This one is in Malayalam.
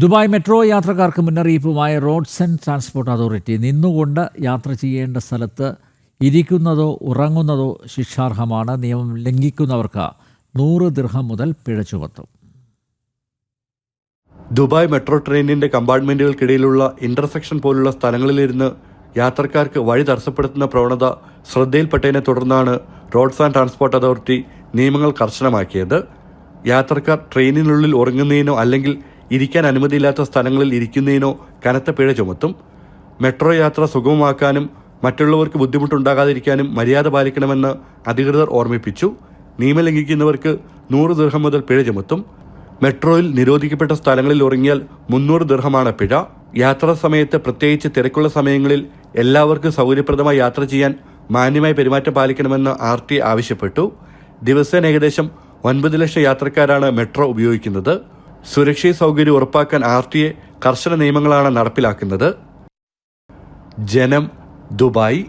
ദുബായ് മെട്രോ യാത്രക്കാർക്ക് മുന്നറിയിപ്പുമായ റോഡ്സ് ആൻഡ് ട്രാൻസ്പോർട്ട് അതോറിറ്റി. നിന്നുകൊണ്ട് യാത്ര ചെയ്യേണ്ട സ്ഥലത്ത് ഇരിക്കുന്നതോ ഉറങ്ങുന്നതോ ശിക്ഷാർഹമാണ്. നിയമം ലംഘിക്കുന്നവർക്ക് നൂറ് ദിർഹം മുതൽ പിഴ ചുമത്തും. ദുബായ് മെട്രോ ട്രെയിനിന്റെ കമ്പാർട്ട്മെന്റുകൾക്കിടയിലുള്ള ഇന്റർസെക്ഷൻ പോലുള്ള സ്ഥലങ്ങളിലിരുന്ന് യാത്രക്കാർക്ക് വഴി തടസ്സപ്പെടുത്തുന്ന പ്രവണത ശ്രദ്ധയിൽപ്പെട്ടതിനെ തുടർന്നാണ് റോഡ്സ് ആൻഡ് ട്രാൻസ്പോർട്ട് അതോറിറ്റി നിയമങ്ങൾ കർശനമാക്കിയത്. യാത്രക്കാർ ട്രെയിനിനുള്ളിൽ ഉറങ്ങുന്നതിനോ അല്ലെങ്കിൽ ഇരിക്കാൻ അനുമതിയില്ലാത്ത സ്ഥലങ്ങളിൽ ഇരിക്കുന്നതിനോ കനത്ത പിഴ ചുമത്തും മെട്രോ യാത്ര സുഗമമാക്കാനും മറ്റുള്ളവർക്ക് ബുദ്ധിമുട്ടുണ്ടാകാതിരിക്കാനും മര്യാദ പാലിക്കണമെന്ന് അധികൃതർ ഓർമ്മിപ്പിച്ചു. നിയമം ലംഘിക്കുന്നവർക്ക് നൂറ് ദീർഘം മുതൽ പിഴ ചുമത്തും മെട്രോയിൽ നിരോധിക്കപ്പെട്ട സ്ഥലങ്ങളിൽ ഉറങ്ങിയാൽ മുന്നൂറ് ദീർഘമാണ് പിഴ. യാത്രാ സമയത്ത് പ്രത്യേകിച്ച് തിരക്കുള്ള സമയങ്ങളിൽ എല്ലാവർക്കും സൗകര്യപ്രദമായി യാത്ര ചെയ്യാൻ മാന്യമായ പെരുമാറ്റം പാലിക്കണമെന്ന് ആർ ടി ആവശ്യപ്പെട്ടു. ദിവസേന ഏകദേശം ഒൻപത് ലക്ഷം യാത്രക്കാരാണ് മെട്രോ ഉപയോഗിക്കുന്നത്. സുരക്ഷയും സൗകര്യം ഉറപ്പാക്കാൻ ആർ ടി എ കർശന നിയമങ്ങളാണ് നടപ്പിലാക്കുന്നത്. ജനം ദുബായ്